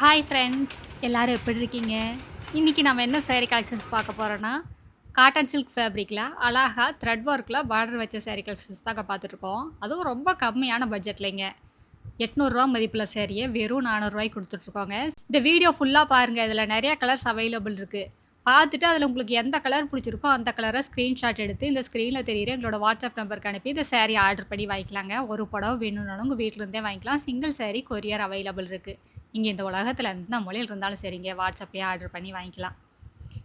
Hi friends எல்லோரும் எப்படி இருக்கீங்க? இன்றைக்கி நம்ம என்ன சேரீ கலெக்ஷன்ஸ் பார்க்க போகிறோன்னா காட்டன் சில்க் ஃபேப்ரிக்கில் அழகா த்ரெட் ஒர்க்கில் பார்டர் வச்ச சேரீ கலெக்ஷன்ஸ் தாங்க பார்த்துட்ருக்கோம். அதுவும் ரொம்ப கம்மியான பட்ஜெட்லைங்க எட்நூறுரூவா மதிப்பில் சேரீயை வெறும் நானூறுரூவாய்க்கு கொடுத்துட்ருக்கோங்க. இந்த வீடியோ ஃபுல்லாக பாருங்கள் இதில் நிறையா கலர்ஸ் அவைலபிள் இருக்குது பார்த்துட்டு அதில் உங்களுக்கு எந்த கலர் பிடிச்சிருக்கோ அந்த கலரை ஸ்க்ரீன்ஷாட் எடுத்து இந்த ஸ்க்ரீனில் தெரியுற எங்களோட வாட்ஸ்அப் நம்பருக்கு அனுப்பி இந்த சேரீ ஆர்டர் பண்ணி வாங்கிக்கலாங்க. ஒரு புடவை வேணும்னாலும் உங்கள் வீட்டிலேருந்தே வாங்கிக்கலாம். சிங்கிள் சேரீ கொரியர் அவைலபிள் இருக்குது இங்கே இந்த உலகத்தில் எந்த மொழியில் இருந்தாலும் சரிங்க வாட்ஸ்அப்லேயே ஆர்டர் பண்ணி வாங்கிக்கலாம்.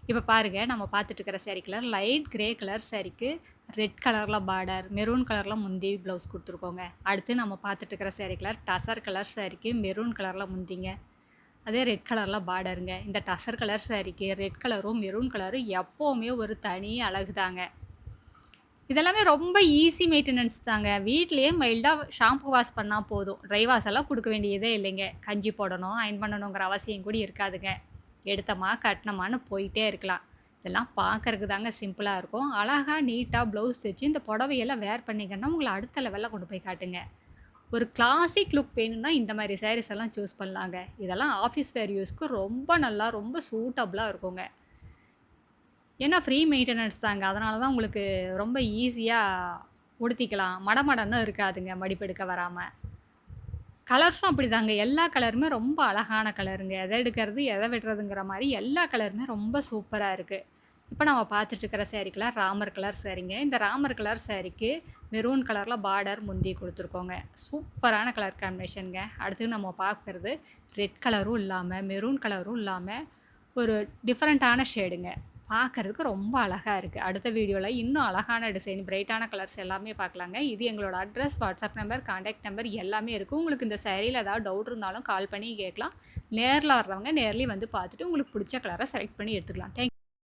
இப்போ பாருங்கள் நம்ம பார்த்துட்டு இருக்கிற sari colour light grey colour சேரீக்கு red கலரில் பார்டர் மெரூன் கலரில் முந்தி ப்ளவுஸ் கொடுத்துருக்கோங்க. அடுத்து நம்ம பார்த்துட்டு இருக்கிற சேரீ கலர் டசர் கலர் சேரீக்கு மெரூன் கலரில் முந்திங்க. அதே ரெட் கலரில் பார்டருங்க இந்த டசர் கலர் சாரிக்கு ரெட் கலரும் மெரூன் கலரும் எப்போவுமே ஒரு தனி அழகு தாங்க. இதெல்லாமே ரொம்ப ஈஸி மெயின்டெனன்ஸ் தாங்க. வீட்லேயே மைல்டாக ஷாம்பு வாஷ் பண்ணால் போதும். ட்ரை வாஷ் எல்லாம் கொடுக்க வேண்டியதே இல்லைங்க. கஞ்சி போடணும் அயன் பண்ணணுங்கிற அவசியம் கூட இருக்காதுங்க. எடுத்தமா கட்டினமான்னு போயிட்டே இருக்கலாம். இதெல்லாம் பார்க்கறதுக்கு தாங்க சிம்பிளாக இருக்கும். அழகாக நீட்டாக ப்ளவுஸ் தைச்சு இந்த புடவையெல்லாம் வேர் பண்ணிங்கன்னா உங்களை அடுத்த லெவலில் கொண்டு போய் காட்டுங்க. ஒரு கிளாசிக் லுக் வேணும்னா இந்த மாதிரி சாரீஸ் எல்லாம் சூஸ் பண்ணலாங்க. இதெல்லாம் ஆஃபீஸ் வேர் யூஸ்க்கு ரொம்ப நல்லா ரொம்ப சூட்டபுளாக இருக்குங்க. ஏன்னா ஃப்ரீ மெயின்டெனன்ஸ் தாங்க. அதனால தான் உங்களுக்கு ரொம்ப ஈஸியாக உடுத்திக்கலாம். மடமடன்னு இருக்காதுங்க மடிப்பெடுக்க வராமல் கலர்ஸும் அப்படி தாங்க எல்லா கலருமே ரொம்ப அழகான கலருங்க எதை எடுக்கிறது எதை விடுறதுங்கிற மாதிரி எல்லா கலருமே ரொம்ப சூப்பராக இருக்குது இப்போ நம்ம பார்த்துட்டு இருக்கிற saree கலர் ராமர் கலர் சேரீங்க. இந்த ராமர் கலர் சேரீக்கு மெரூன் கலரில் பார்டர் முந்தி கொடுத்துருக்கோங்க. சூப்பரான கலர் காம்பினேஷனுங்க. அடுத்து நம்ம பார்க்குறது ரெட் கலரும் இல்லாமல் மெரூன் கலரும் இல்லாமல் ஒரு டிஃப்ரெண்ட்டான ஷேடுங்க. பார்க்கறதுக்கு ரொம்ப அழகாக இருக்குது அடுத்த வீடியோவில் இன்னும் அழகான டிசைன் பிரைட்டான கலர்ஸ் எல்லாமே பார்க்கலாங்க. இது எங்களோட address WhatsApp number contact number எல்லாமே இருக்குது உங்களுக்கு இந்த சேரீயில் ஏதாவது டவுட் இருந்தாலும் கால் பண்ணி கேட்கலாம். நேரில் வர்றவங்க நேர்லேயும் வந்து பார்த்துட்டு உங்களுக்கு பிடிச்ச கலரை செலக்ட் பண்ணி எடுத்துக்கலாம். தேங்க்